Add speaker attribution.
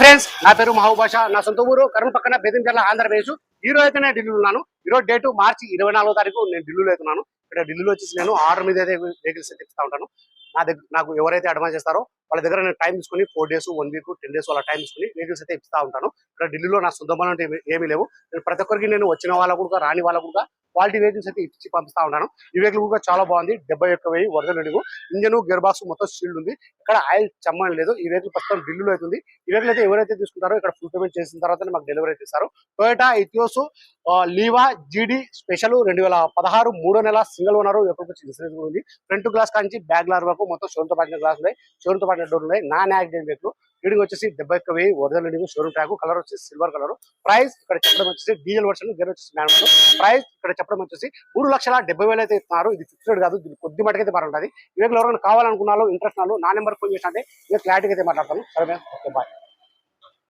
Speaker 1: Friends నా పేరు మహబూబాష నా సొంత ఊరు కరుణ పక్కన బెదించర్ల ఆంధ్రప్రదేశ్. ఈ రోజు అయితే నేను ఢిల్లీలో ఉన్నాను. ఈ రోజు డేటు మార్చి ఇరవై నాలుగో తారీఖు నేను ఢిల్లీలో అవుతున్నాను ఇక్కడ ఢిల్లీలో వచ్చేసి నేను ఆర్డర్ మీద అయితే వెహికల్స్ అయితే ఉంటాను. నా దగ్గర నాకు ఎవరైతే అడ్వాన్స్ చేస్తారో వాళ్ళ దగ్గర నేను టైం తీసుకుని four days one week ten days వాళ్ళ టైం తీసుకుని వెహికల్స్ అయితే ఇస్తా ఉంటాను. ఇక్కడ ఢిల్లీలో నా సొంత పనులు అంటే ఏమీ- లేవు. నేను ప్రతి ఒక్కరికి నేను వచ్చిన వాళ్ళకు కూడా రాని వాళ్ళకు కూడా క్వాలిటీ వెహికల్స్ అయితే ఇచ్చి పంపిస్తా ఉన్నాను. ఈ వెహికల్ కూడా చాలా బాగుంది. డెబ్బై ఒక్క వెయ్యి వరదలు అడుగు ఇంజన్ గేర్ బాక్స్ మొత్తం షీల్డ్ ఉంది. ఇక్కడ ఆయిల్ చమ్మని లేదు. ఈ వెహికల్ ప్రస్తుతం ఢిల్లీలో అవుతుంది ఈ వెహికల్ అయితే ఎవరైతే తీసుకుంటారో ఇక్కడ ఫుల్ పేమెంట్ చేసిన తర్వాత మాకు డెలివరీ అయితే ఇస్తారు. టొయోటా ఇథియోస్ లీవా జీడీ స్పెషల్ రెండు వేల పదహారు మూడో నెల సింగిల్ ఓనర్ ఎప్పటికి ఇన్సూరెన్స్ కూడా ఉంది. ఫ్రంట్ గ్లాస్ కాంచి బ్యాక్ గ్లాస్ వరకు మొత్తం షోరూమ్ పాటిన గ్లాస్ ఉన్నాయి. షోరూమ్ పాటిన డోర్ ఉన్నాయి. నాన్ యాక్సిడెంట్ వెహికల్ రీడింగ్ వచ్చేసి డెబ్బై ఒక్క వెయ్యి original reading showroom tag colour వచ్చేసి సిల్వర్ కలర్ ప్రైస్ ఇక్కడ చెప్పడం వచ్చేసి డీజిల్ వర్షన్ గేర్ వచ్చేసి మ్యానువల్ ప్రైస్ ఇక్కడ చెప్పడం వచ్చేసి మూడు లక్షల డెబ్బై వేలు అయితే ఇస్తున్నారు. ఇది ఫిక్స్డ్ కాదు ఇది కొద్ది మటుకైతే మాట్లాడుతుంది ఈ ఎవరైనా కావాలనుకున్నాలో ఇంట్రెస్ట్ నాలో నా నెంబర్ ఫోన్ చేసినట్టే క్లారిటీగా అయితే మాట్లాడతాను. సరే ఓకే బాయ్